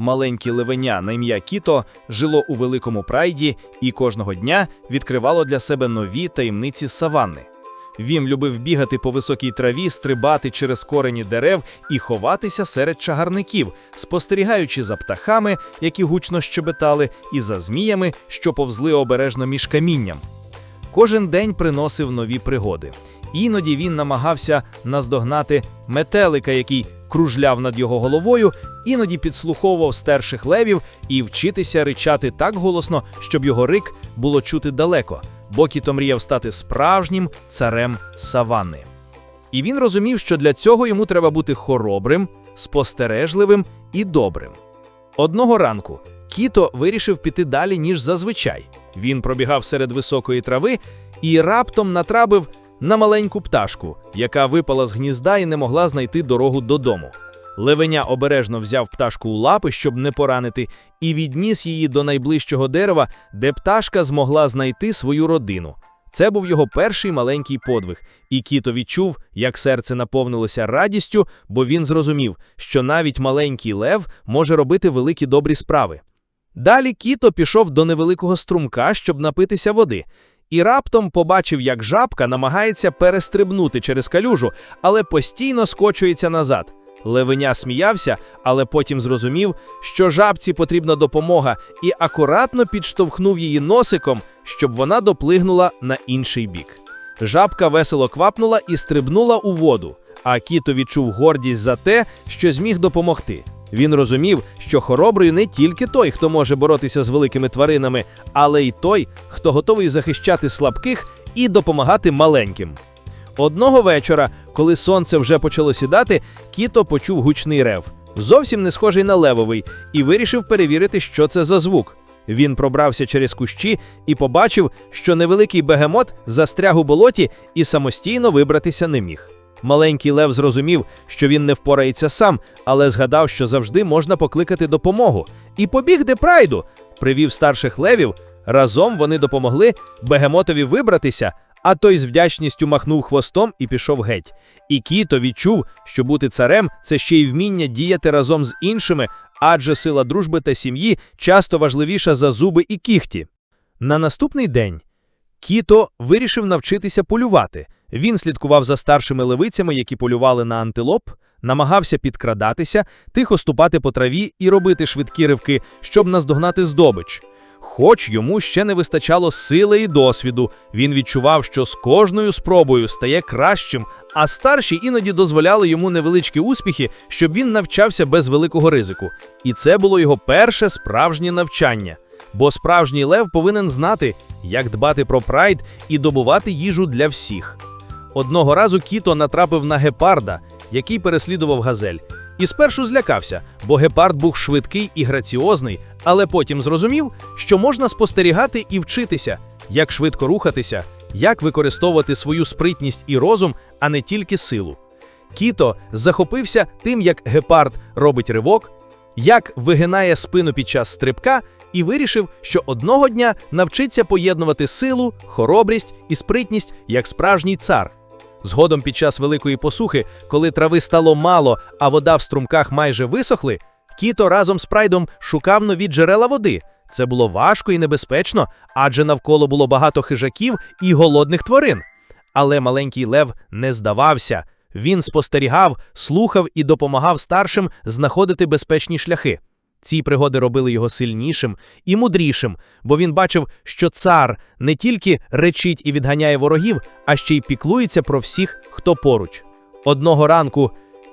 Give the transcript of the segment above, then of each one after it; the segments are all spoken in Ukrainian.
Маленьке левеня на ім'я Кіто жило у великому прайді і кожного дня відкривало для себе нові таємниці саванни. Він любив бігати по високій траві, стрибати через корені дерев і ховатися серед чагарників, спостерігаючи за птахами, які гучно щебетали, і за зміями, що повзли обережно між камінням. Кожен день приносив нові пригоди. Іноді він намагався наздогнати метелика, який кружляв над його головою, іноді підслуховував старших левів і вчитися ричати так голосно, щоб його рик було чути далеко. бо Кіто мріяв стати справжнім царем саванни. І він розумів, що для цього йому треба бути хоробрим, спостережливим і добрим. Одного ранку Кіто вирішив піти далі, ніж зазвичай. Він пробігав серед високої трави і раптом натрапив на маленьку пташку, яка випала з гнізда і не могла знайти дорогу додому. Левеня обережно взяв пташку у лапи, щоб не поранити, і відніс її до найближчого дерева, де пташка змогла знайти свою родину. Це був його перший маленький подвиг, і Кіто відчув, як серце наповнилося радістю, бо він зрозумів, що навіть маленький лев може робити великі добрі справи. Далі Кіто пішов до невеликого струмка, щоб напитися води, і раптом побачив, як жабка намагається перестрибнути через калюжу, але постійно скочується назад. Левеня сміявся, але потім зрозумів, що жабці потрібна допомога, і акуратно підштовхнув її носиком, щоб вона доплигнула на інший бік. Жабка весело квапнула і стрибнула у воду, а кіто відчув гордість за те, що зміг допомогти. Він розумів, що хоробрий не тільки той, хто може боротися з великими тваринами, але й той, хто готовий захищати слабких і допомагати маленьким. Одного вечора, коли сонце вже почало сідати, кіто почув гучний рев, зовсім не схожий на левовий, і вирішив перевірити, що це за звук. Він пробрався через кущі і побачив, що невеликий бегемот застряг у болоті і самостійно вибратися не міг. Маленький лев зрозумів, що він не впорається сам, але згадав, що завжди можна покликати допомогу, і побіг де прайду, привів старших левів. Разом вони допомогли бегемотові вибратися, а той з вдячністю махнув хвостом і пішов геть. І кіто відчув, що бути царем це ще й вміння діяти разом з іншими, адже сила дружби та сім'ї часто важливіша за зуби і кіхті. На наступний день Кіто вирішив навчитися полювати. Він слідкував за старшими левицями, які полювали на антилоп, намагався підкрадатися, тихо ступати по траві і робити швидкі ривки, щоб наздогнати здобич. Хоч йому ще не вистачало сили і досвіду, він відчував, що з кожною спробою стає кращим, а старші іноді дозволяли йому невеличкі успіхи, щоб він навчався без великого ризику. І це було його перше справжнє навчання. Бо справжній лев повинен знати, як дбати про прайд і добувати їжу для всіх. Одного разу Кіто натрапив на гепарда, який переслідував газель. І спершу злякався, бо гепард був швидкий і граціозний, але потім зрозумів, що можна спостерігати і вчитися, як швидко рухатися, як використовувати свою спритність і розум, а не тільки силу. Кіто захопився тим, як гепард робить ривок, як вигинає спину під час стрибка, і вирішив, що одного дня навчиться поєднувати силу, хоробрість і спритність як справжній цар. Згодом під час великої посухи, коли трави стало мало, а вода в струмках майже висохли, кіто разом з прайдом шукав нові джерела води. Це було важко і небезпечно, адже навколо було багато хижаків і голодних тварин. Але маленький лев не здавався. Він спостерігав, слухав і допомагав старшим знаходити безпечні шляхи. Ці пригоди робили його сильнішим і мудрішим, бо він бачив, що цар не тільки речить і відганяє ворогів, а ще й піклується про всіх, хто поруч. Одного ранку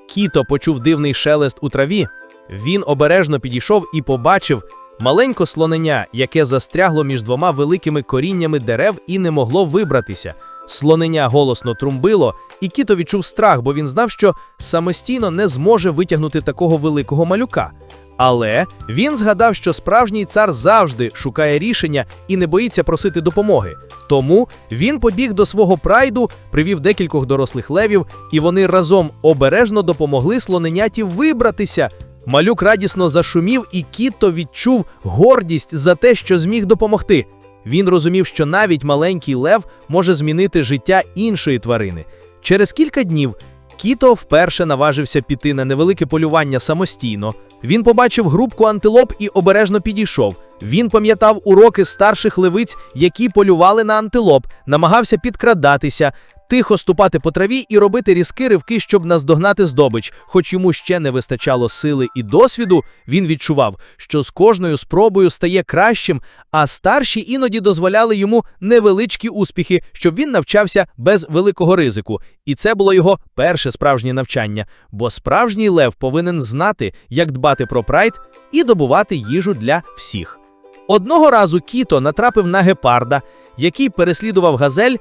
кіто почув дивний шелест у траві. Він обережно підійшов і побачив маленьке слонення, яке застрягло між двома великими коріннями дерев і не могло вибратися. Слонення голосно трумбило, і кіто відчув страх, бо він знав, що самостійно не зможе витягнути такого великого малюка. Але він згадав, що справжній цар завжди шукає рішення і не боїться просити допомоги. Тому він побіг до свого прайду, привів декількох дорослих левів, і вони разом обережно допомогли слоненяті вибратися. Малюк радісно зашумів, і кіто відчув гордість за те, що зміг допомогти. Він розумів, що навіть маленький лев може змінити життя іншої тварини. Через кілька днів Кіто вперше наважився піти на невелике полювання самостійно. Він побачив групку антилоп і обережно підійшов. Він пам'ятав уроки старших левиць, які полювали на антилоп, намагався підкрадатися, тихо ступати по траві і робити різкі ривки, щоб наздогнати здобич. Хоч йому ще не вистачало сили і досвіду, він відчував, що з кожною спробою стає кращим, а старші іноді дозволяли йому невеличкі успіхи, щоб він навчався без великого ризику. І це було його перше справжнє навчання, бо справжній лев повинен знати, як дбати про прайд і добувати їжу для всіх. Одного разу Кіто натрапив на гепарда, який переслідував газель,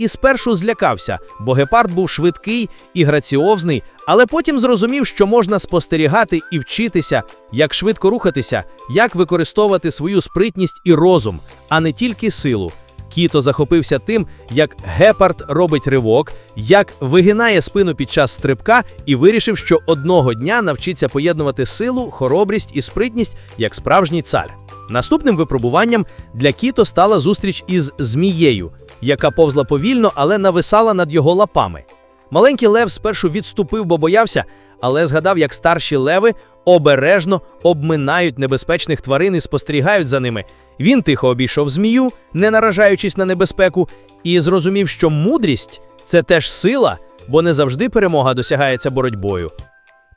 і спершу злякався, бо гепард був швидкий і граціозний, але потім зрозумів, що можна спостерігати і вчитися, як швидко рухатися, як використовувати свою спритність і розум, а не тільки силу. Кіто захопився тим, як гепард робить ривок, як вигинає спину під час стрибка, і вирішив, що одного дня навчиться поєднувати силу, хоробрість і спритність як справжній цар. Наступним випробуванням для Кіто стала зустріч із змією, яка повзла повільно, але нависала над його лапами. Маленький лев спершу відступив, бо боявся, але згадав, як старші леви обережно обминають небезпечних тварин і спостерігають за ними. Він тихо обійшов змію, не наражаючись на небезпеку, і зрозумів, що мудрість це теж сила, бо не завжди перемога досягається боротьбою.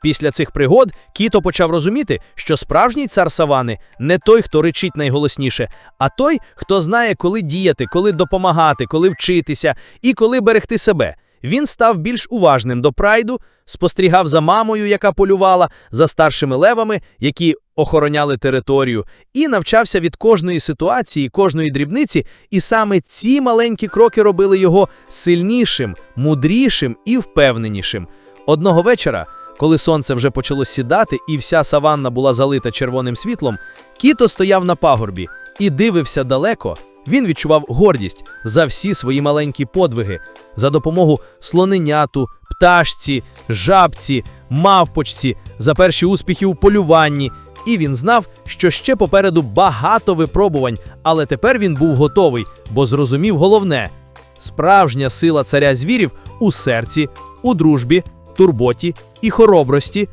Після цих пригод Кіто почав розуміти, що справжній цар савани не той, хто речить найголосніше, а той, хто знає, коли діяти, коли допомагати, коли вчитися і коли берегти себе. Він став більш уважним до прайду, спостерігав за мамою, яка полювала, за старшими левами, які охороняли територію, і навчався від кожної ситуації, кожної дрібниці, і саме ці маленькі кроки робили його сильнішим, мудрішим і впевненішим. Одного вечора, коли сонце вже почало сідати і вся саванна була залита червоним світлом, кіто стояв на пагорбі і дивився далеко. Він відчував гордість за всі свої маленькі подвиги, за допомогу слоненяту, пташці, жабці, мавпочці, за перші успіхи у полюванні. І він знав, що ще попереду багато випробувань, але тепер він був готовий, бо зрозумів головне: справжня сила царя звірів у серці, у дружбі, турботі і хоробрості,